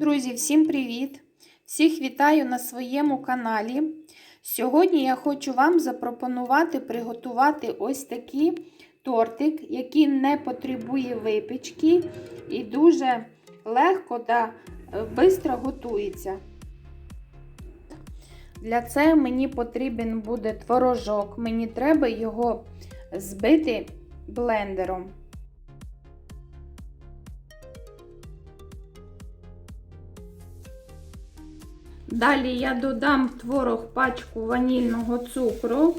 Друзі, всім привіт! Всіх вітаю на своєму каналі. Сьогодні я хочу вам запропонувати приготувати ось такий тортик, який не потребує випічки і дуже легко та швидко готується. Для цього мені потрібен буде творожок, мені треба його збити блендером. Далі я додам в творог пачку ванільного цукру.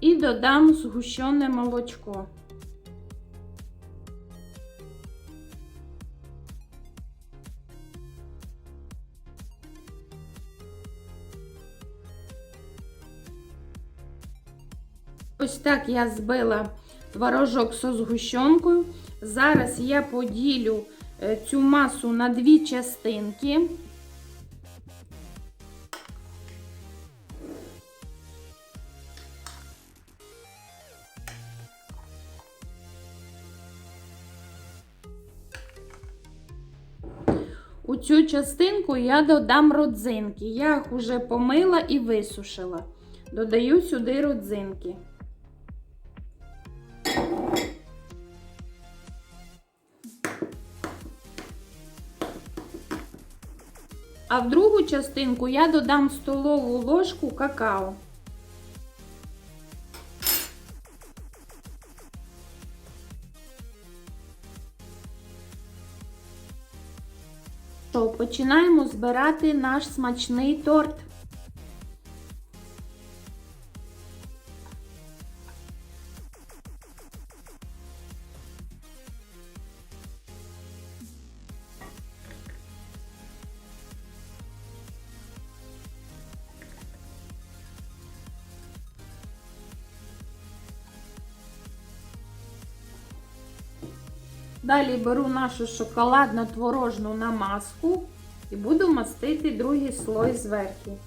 І додам згущене молочко. Ось так я збила творожок зі згущенкою. Зараз я поділю цю масу на дві частинки. У цю частинку я додам родзинки. Я їх вже помила і висушила. Додаю сюди родзинки. А в другу частинку я додам столову ложку какао. Починаємо збирати наш смачний торт. Далі беру нашу шоколадно-творожну намазку і буду мастити другий слой зверху.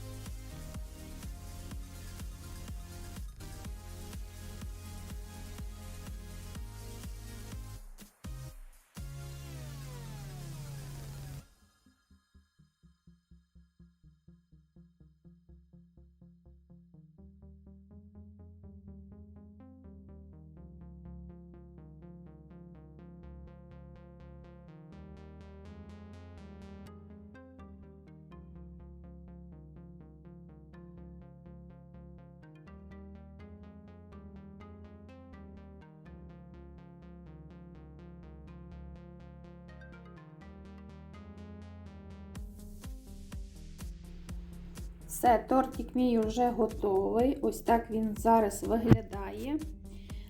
Все, тортик мій вже готовий. Ось так він зараз виглядає.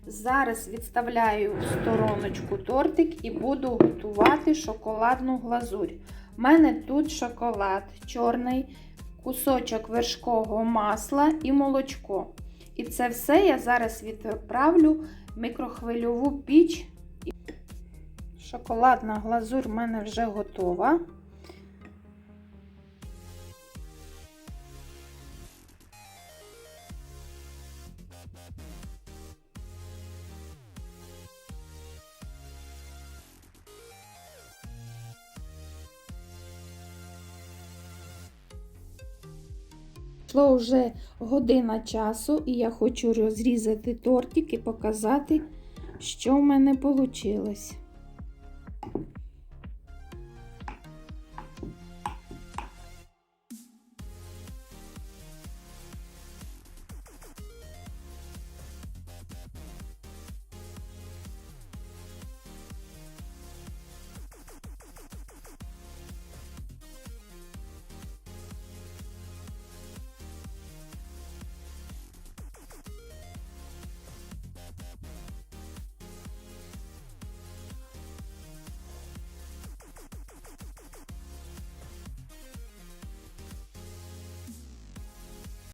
Зараз відставляю в стороночку тортик і буду готувати шоколадну глазурь. У мене тут шоколад чорний, кусочок вершкового масла і молочко. І це все я зараз відправлю в мікрохвильову піч. Шоколадна глазурь в мене вже готова. Пройшло вже година часу, і я хочу розрізати тортик і показати, що в мене вийшло.